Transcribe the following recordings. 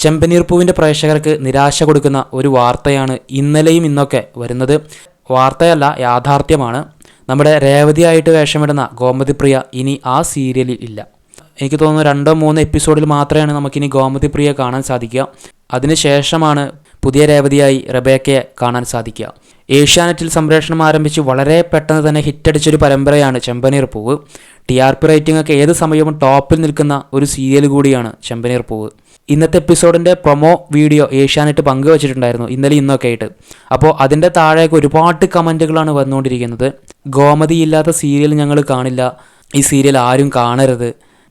ചെമ്പനീർ പൂവിന്റെ പ്രേക്ഷകർക്ക് നിരാശ കൊടുക്കുന്ന ഒരു വാർത്തയാണ് ഇന്നലെയും ഇന്നൊക്കെ വരുന്നത്. വാർത്തയല്ല യാഥാർത്ഥ്യമാണ്. നമ്മുടെ രേവതിയായിട്ട് വേഷമിടുന്ന ഗോമതിപ്രിയ ഇനി ആ സീരിയലിൽ ഇല്ല. എനിക്ക് തോന്നുന്നു രണ്ടോ മൂന്നോ എപ്പിസോഡിൽ മാത്രമാണ് നമുക്കിനി ഗോമതിപ്രിയ കാണാൻ സാധിക്കുക. അതിനുശേഷമാണ് പുതിയ രേവതിയായി റബേക്കയെ കാണാൻ സാധിക്കുക. ഏഷ്യാനെറ്റിൽ സംപ്രേഷണം ആരംഭിച്ച് വളരെ പെട്ടെന്ന് തന്നെ ഹിറ്റടിച്ചൊരു പരമ്പരയാണ് ചെമ്പനീർ പൂവ്. ടി ആർ പി റേറ്റിംഗ് ഒക്കെ ഏത് സമയവും ടോപ്പിൽ നിൽക്കുന്ന ഒരു സീരിയൽ കൂടിയാണ് ചെമ്പനീർ പൂവ്. ഇന്നത്തെ എപ്പിസോഡിന്റെ പ്രൊമോ വീഡിയോ ഏഷ്യാനെറ്റ് പങ്കുവച്ചിട്ടുണ്ടായിരുന്നു ഇന്നലെ ഇന്നൊക്കെ ആയിട്ട് അപ്പോൾ അതിന്റെ താഴേക്ക് ഒരുപാട് കമന്റുകളാണ് വന്നുകൊണ്ടിരിക്കുന്നത്. ഗോമതി ഇല്ലാത്ത സീരിയൽ ഞങ്ങൾ കാണില്ല. ഈ സീരിയൽ ആരും കാണരുത്.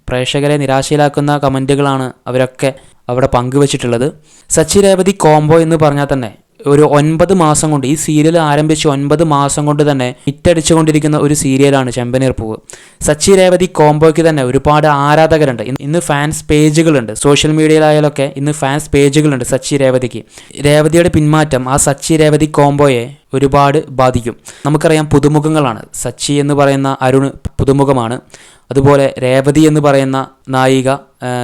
പ്രേക്ഷകരെ നിരാശയിലാക്കുന്ന കമന്റുകളാണ് അവരൊക്കെ അവിടെ പങ്കുവച്ചിട്ടുള്ളത്. സച്ചി രേവതി കോംബോ എന്ന് പറഞ്ഞാൽ തന്നെ ഒരു ഒൻപത് മാസം കൊണ്ട് ഈ സീരിയൽ ആരംഭിച്ച് ഒൻപത് മാസം കൊണ്ട് തന്നെ ഹിറ്റടിച്ചുകൊണ്ടിരിക്കുന്ന ഒരു സീരിയലാണ് ചെമ്പനീർ പൂവ്. സച്ചി രേവതി കോംബോയ്ക്ക് തന്നെ ഒരുപാട് ആരാധകരുണ്ട്. ഇന്ന് ഫാൻസ് പേജുകളുണ്ട്. സോഷ്യൽ മീഡിയയിലായാലൊക്കെ ഇന്ന് ഫാൻസ് പേജുകളുണ്ട് സച്ചി രേവതിക്ക്. രേവതിയുടെ പിന്മാറ്റം ആ സച്ചി രേവതി കോംബോയെ ഒരുപാട് ബാധിക്കും. നമുക്കറിയാം പുതുമുഖങ്ങളാണ്. സച്ചി എന്ന് പറയുന്ന അരുൺ പുതുമുഖമാണ്. അതുപോലെ രേവതി എന്ന് പറയുന്ന നായിക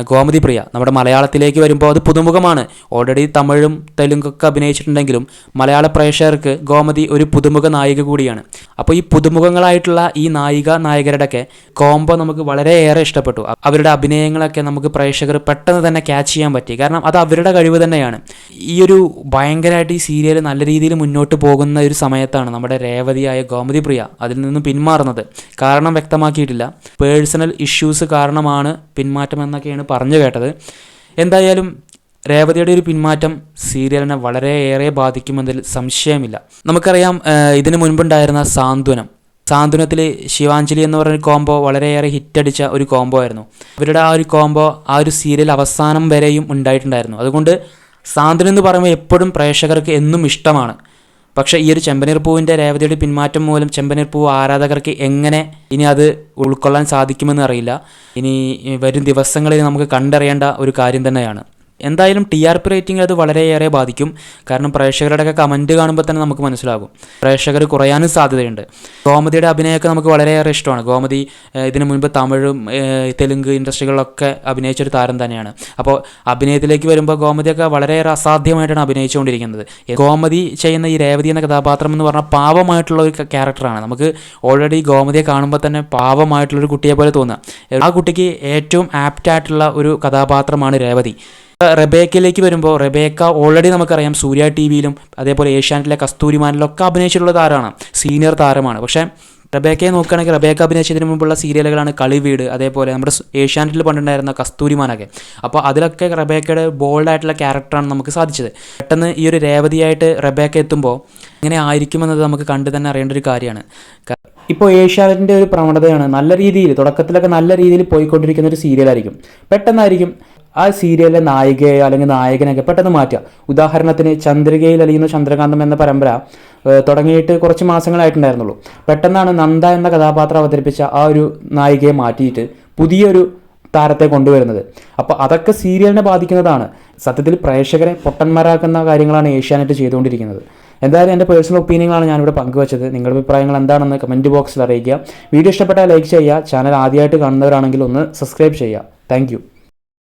ഗോമതി പ്രിയ. നമ്മുടെ മലയാളത്തിലേക്ക് വരുമ്പോൾ അത് പുതുമുഖമാണ്. ഓൾറെഡി തമിഴും തെലുങ്കൊക്കെ അഭിനയിച്ചിട്ടുണ്ടെങ്കിലും മലയാള പ്രേക്ഷകർക്ക് ഗോമതി ഒരു പുതുമുഖ നായിക കൂടിയാണ്. അപ്പോൾ ഈ പുതുമുഖങ്ങളായിട്ടുള്ള ഈ നായിക നായകരുടെയൊക്കെ കോംബോ നമുക്ക് വളരെയേറെ ഇഷ്ടപ്പെട്ടു. അവരുടെ അഭിനയങ്ങളൊക്കെ നമുക്ക് പ്രേക്ഷകർ പെട്ടെന്ന് തന്നെ ക്യാച്ച് ചെയ്യാൻ പറ്റി. കാരണം അത് അവരുടെ കഴിവ് തന്നെയാണ്. ഈ ഒരു ഭയങ്കരമായിട്ട് ഈ സീരിയൽ നല്ല രീതിയിൽ മുന്നോട്ട് പോകുന്ന ഒരു സമയത്താണ് നമ്മുടെ രേവതിയായ ഗോമതി പ്രിയ അതിൽ നിന്ന് പിന്മാറുന്നത്. കാരണം വ്യക്തമാക്കിയിട്ടില്ല. പേഴ്സണൽ ഇഷ്യൂസ് കാരണമാണ് പിന്മാറ്റം എന്നൊക്കെയാണ് പറഞ്ഞു കേട്ടത്. എന്തായാലും രേവതിയുടെ ഒരു പിന്മാറ്റം സീരിയലിനെ വളരെയേറെ ബാധിക്കുമെന്നതിൽ സംശയമില്ല. നമുക്കറിയാം ഇതിനു മുൻപുണ്ടായിരുന്ന സാന്ത്വനം. സാന്ത്വനത്തിൽ ശിവാഞ്ജലി എന്ന് പറയുന്ന കോംബോ വളരെയേറെ ഹിറ്റടിച്ച ഒരു കോംബോ ആയിരുന്നു. അവരുടെ ആ ഒരു കോംബോ ആ ഒരു സീരിയൽ അവസാനം വരെയും ഉണ്ടായിട്ടുണ്ടായിരുന്നു. അതുകൊണ്ട് സാന്ത്വനം എന്ന് പറയുമ്പോൾ എപ്പോഴും പ്രേക്ഷകർക്ക് എന്നും ഇഷ്ടമാണ്. പക്ഷേ ഈ ഒരു ചെമ്പനീർ പൂവിന്റെ രേവതിയുടെ പിന്മാറ്റം മൂലം ചെമ്പനീർ പൂവ് ആരാധകർക്ക് എങ്ങനെ ഇനി അത് ഉൾക്കൊള്ളാൻ സാധിക്കുമെന്ന് അറിയില്ല. ഇനി വരും ദിവസങ്ങളിൽ നമുക്ക് കണ്ടറിയേണ്ട ഒരു കാര്യം തന്നെയാണ്. എന്തായാലും ടി ആർ പി റേറ്റിംഗ് അത് വളരെയേറെ ബാധിക്കും. കാരണം പ്രേക്ഷകരുടെയൊക്കെ കമന്റ് കാണുമ്പോൾ തന്നെ നമുക്ക് മനസ്സിലാകും. പ്രേക്ഷകർ കുറയാനും സാധ്യതയുണ്ട്. ഗോമതിയുടെ അഭിനയമൊക്കെ നമുക്ക് വളരെയേറെ ഇഷ്ടമാണ്. ഗോമതി ഇതിന് മുൻപ് തമിഴും തെലുങ്ക് ഇൻഡസ്ട്രികളിലൊക്കെ അഭിനയിച്ചൊരു താരം തന്നെയാണ്. അപ്പോൾ അഭിനയത്തിലേക്ക് വരുമ്പോൾ ഗോമതിയൊക്കെ വളരെയേറെ അസാധ്യമായിട്ടാണ് അഭിനയിച്ചുകൊണ്ടിരിക്കുന്നത്. ഗോമതി ചെയ്യുന്ന ഈ രേവതി എന്ന കഥാപാത്രം എന്ന് പറഞ്ഞാൽ പാവമായിട്ടുള്ള ഒരു ക്യാരക്ടറാണ്. നമുക്ക് ഓൾറെഡി ഗോമതിയെ കാണുമ്പോൾ തന്നെ പാവമായിട്ടുള്ളൊരു കുട്ടിയെ പോലെ തോന്നുക. ആ കുട്ടിക്ക് ഏറ്റവും ആപ്റ്റായിട്ടുള്ള ഒരു കഥാപാത്രമാണ് രേവതി. റെബേക്കയിലേക്ക് വരുമ്പോൾ റെബേക്ക ഓൾറെഡി നമുക്കറിയാം സൂര്യ ടി വിയിലും അതേപോലെ ഏഷ്യാനെറ്റിലെ കസ്തൂരിമാനിലൊക്കെ അഭിനയിച്ചിട്ടുള്ള താരമാണ് സീനിയർ താരമാണ്. പക്ഷേ റബേക്കയെ നോക്കുകയാണെങ്കിൽ റബേക്ക അഭിനയിച്ചതിന് മുമ്പുള്ള സീരിയലുകളാണ് കളിവീട് അതേപോലെ നമ്മുടെ ഏഷ്യാനെറ്റിൽ പണ്ടുണ്ടായിരുന്ന കസ്തൂരിമാനൊക്കെ. അപ്പോൾ അതിലൊക്കെ റബേക്കയുടെ ബോൾഡായിട്ടുള്ള ക്യാരക്ടറാണ് നമുക്ക് സാധിച്ചത്. പെട്ടെന്ന് ഈ ഒരു രേവതിയായിട്ട് റബേക്ക എത്തുമ്പോൾ എങ്ങനെ ആയിരിക്കുമെന്നത് നമുക്ക് കണ്ടു തന്നെ അറിയേണ്ട ഒരു കാര്യമാണ്. ഇപ്പോൾ ഏഷ്യാനെറ്റിന്റെ ഒരു പ്രവണതയാണ് നല്ല രീതിയിൽ തുടക്കത്തിലൊക്കെ നല്ല രീതിയിൽ പോയിക്കൊണ്ടിരിക്കുന്ന ഒരു സീരിയലായിരിക്കും. പെട്ടെന്നായിരിക്കും ആ സീരിയലിലെ നായികയെ അല്ലെങ്കിൽ നായകനെയൊക്കെ പെട്ടെന്ന് മാറ്റുക. ഉദാഹരണത്തിന് ചന്ദ്രികയിൽ അലിയുന്ന ചന്ദ്രകാന്തം എന്ന പരമ്പര തുടങ്ങിയിട്ട് കുറച്ച് മാസങ്ങളായിട്ടുണ്ടായിരുന്നുള്ളൂ. പെട്ടെന്നാണ് നന്ദ എന്ന കഥാപാത്രം അവതരിപ്പിച്ച ആ ഒരു നായികയെ മാറ്റിയിട്ട് പുതിയൊരു താരത്തെ കൊണ്ടുവരുന്നത്. അപ്പോൾ അതൊക്കെ സീരിയലിനെ ബാധിക്കുന്നതാണ്. സത്യത്തിൽ പ്രേക്ഷകരെ പൊട്ടന്മാരാക്കുന്ന കാര്യങ്ങളാണ് ഏഷ്യാനെറ്റ് ചെയ്തുകൊണ്ടിരിക്കുന്നത്. എന്തായാലും എന്റെ പേഴ്സണൽ ഒപ്പീനിയനാണ് ഞാനിവിടെ പങ്കുവച്ചത്. നിങ്ങളുടെ അഭിപ്രായങ്ങൾ എന്താണെന്ന് കമന്റ് ബോക്സിൽ അറിയിക്കുക. വീഡിയോ ഇഷ്ടപ്പെട്ടാൽ ലൈക്ക് ചെയ്യുക. ചാനൽ ആദ്യമായിട്ട് കാണുന്നവരാണെങ്കിൽ ഒന്ന് സബ്സ്ക്രൈബ് ചെയ്യുക. താങ്ക്